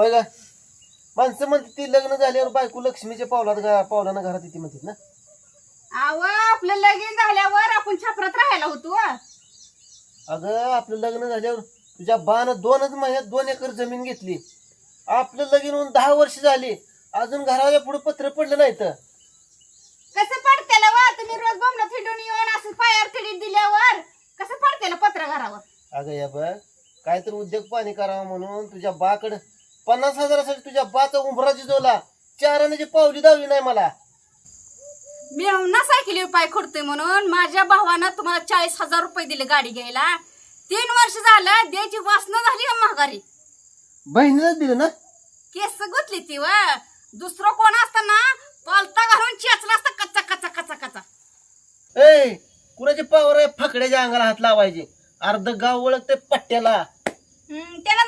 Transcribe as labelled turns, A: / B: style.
A: होय का? माणसं म्हणते ती लग्न झाल्यावर बायको लक्ष्मीच्या पावलात घा पावलानं घरात येते म्हणतात ना.
B: आव आपलं लगीन झाल्यावर आपण छपरात राहायला होतो
A: अगं आपलं लग्न झाल्यावर तुझ्या बानं दोनच महिन्यात दोन एकर जमीन घेतली. आपलं लगीन होऊन दहा वर्ष झाली. अजून घराच्या पुढे पत्र पडलं नाही तर.
B: कसं पडतेला वा? तुम्ही रोज बोंबला फिडून येऊन असं पायावर दिल्यावर कसं पडतेला पत्र घरावर?
A: अगं या बघ. काहीतरी उद्योग पाणी करावा म्हणून तुझ्या बाकडं पन्नास हजारासाठी तुझ्या बाचा उंबरा जिजवला. चार आण्याची पावली दावली नाही मला.
B: मी ना सायकली उपाय करतोय म्हणून माझ्या भावानं तुम्हाला चाळीस हजार रुपये दिले गाडी घ्यायला. तीन वर्ष झालं द्यायची वासना झाली महागारी
A: बहिणीलाच दिलं ना?
B: केस गुतली ती व. दुसरं कोण असतं ना पालता घालून चेचला असतं कच्चा कच्चा कच्चा कच्चा.
A: ए कुणाची पावर आहे फकड्याच्या अंगाला हात लावायचे? अर्ध गाव ओळखते पट्ट्याला.
B: हम्म, त्याला